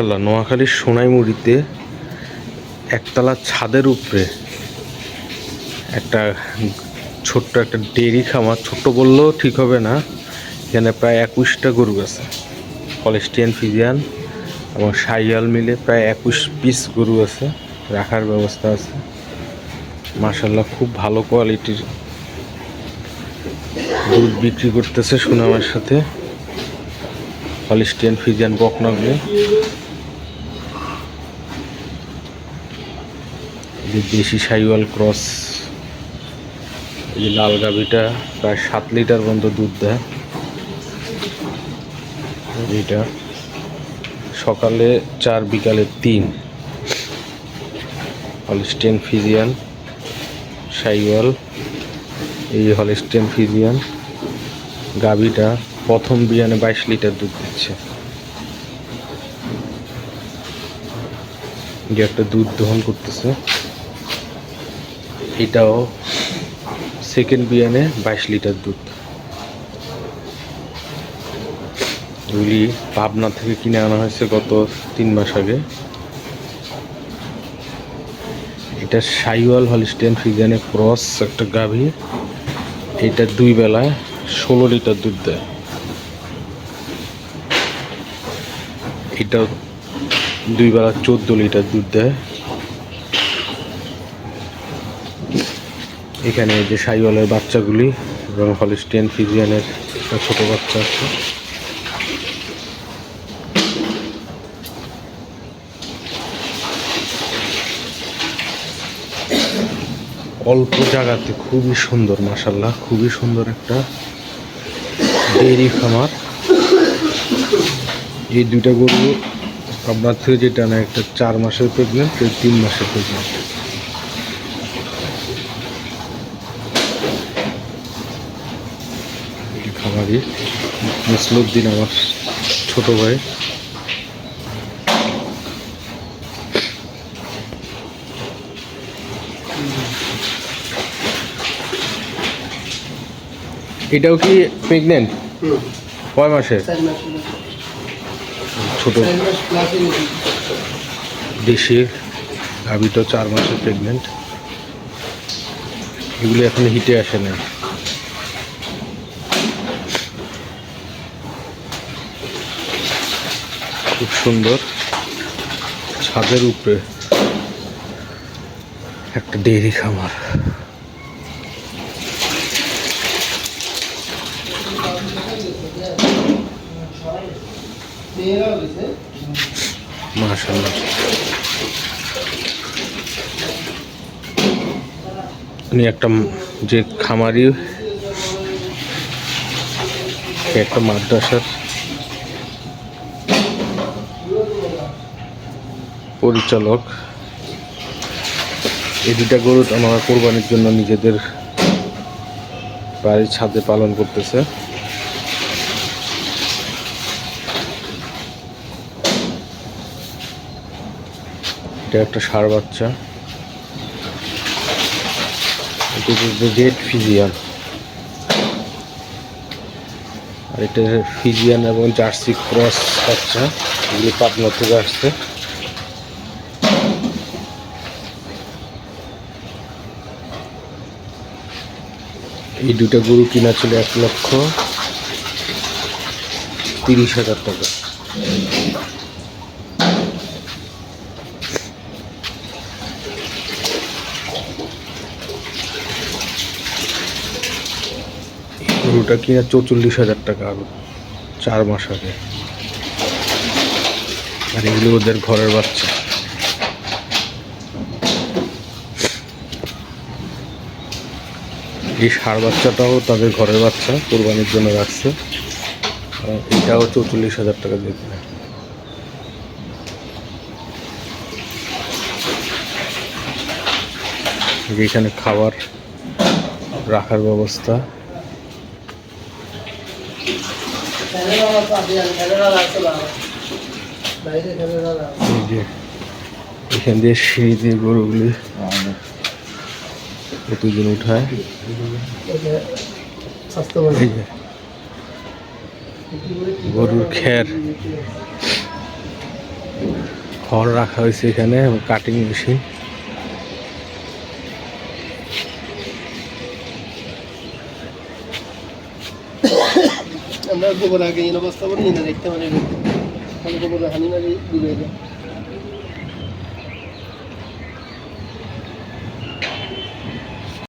মাশাল্লাহ নোয়াখালীর সোনাইমুড়িতে একতলা ছাদের উপরে একটা ছোট্ট একটা ডেরি খামার, ছোট্ট বললেও ঠিক হবে না। এখানে প্রায় একুশটা গরু আছে কলেস্টিয়ান ফিজিয়ান এবং সাইয়াল মিলে প্রায় একুশ পিস গরু আছে, রাখার ব্যবস্থা আছে। মাশাল্লাহ খুব ভালো কোয়ালিটির দুধ বিক্রি করতেছে সুনামের সাথে। হলিস্টিয়ান ফিজিয়ান বকনাগুলো যে দেশি সাইওয়াল ক্রস, এই যে লাল গাভিটা, প্রায় সাত লিটার পর্যন্ত দুধ দেয়। এটা সকালে চার, বিকালে তিন। হলিস্টিয়ান ফিজিয়ান সাইওয়াল, এই হলিস্টিয়ান ফিজিয়ান গাভিটা প্রথম বিয়ানে বাইশ লিটার দুধ দিচ্ছে। যে একটা দুধ দহন করতেছে। এটাও সেকেন্ড বিয়ানে বাইশ লিটার দুধ। এগুলি পাবনা থেকে কিনে আনা হয়েছে গত তিন মাস আগে। এটা সাইওয়াল হলিস্টিয়ান ফিজানে ক্রস একটা গাভী। এটা দুই বেলায় ষোলো লিটার দুধ দেয়। এটা দুই বেলা চোদ্দ লিটার দুধ দেয়। এখানে যে সাইওয়ালের বাচ্চাগুলি এবং হলিস্টিয়ান ফিজিয়ানের একটা ছোট বাচ্চা আছে। অল্প জায়গাতে খুবই সুন্দর মাসাল্লাহ খুবই সুন্দর একটা ডেয়ারি খামার। এই দুইটা গরু আপনার থেকে যেটা না একটা চার মাসের প্রেগনেন্ট তিন মাসের প্রেগনেন্ট খামারি মুসলুদ্দিন আমার ছোট ভাই। এটাও কি প্রেগনেন্ট কয় মাসে? ছোট। দেশি। গাভিটা চার মাসের প্রেগনেন্ট এগুলো এখন হিটে আসে না। খুব সুন্দর। ছাদের উপরে একটা ডেয়ারি খামার। একটা যে খামারি একটা মাদ্রাসার পরিচালক। এই দুটা গরু আমরা কোরবানির জন্য নিজেদের বাড়ির ছাদে পালন করতেছে। এটা একটা সার বাচ্চা। এটা রেড ফিজিয়ান আর এটা ফিজিয়ান এবং জার্সি ক্রস বাচ্চা। এগুলি পাবনা থেকে আসছে। এই দুটা গরু কিনা ছিল এক লক্ষ তিরিশ হাজার টাকা। গরুটা কিনা চৌচল্লিশ হাজার টাকা আরও চার মাস আগে। আর এগুলো ওদের ঘরের বাচ্চা। এই ষাঁড় বাচ্চাটাও তাদের ঘরের বাচ্চা, কোরবানির জন্য রাখছে। এটাও চৌচল্লিশ হাজার টাকা দিয়ে এখানে খাবার রাখার ব্যবস্থা। এখান দিয়ে সিঁড়ি দিয়ে গরুগুলি প্রতিদিন উঠায়। গরুর খ্যার খড় রাখা হয়েছে এখানে কাটিং মেশিন আমরা গোবর আগে বস্তা করে নিয়ে দেখতে পারি। গোবর হানি মারি দিবে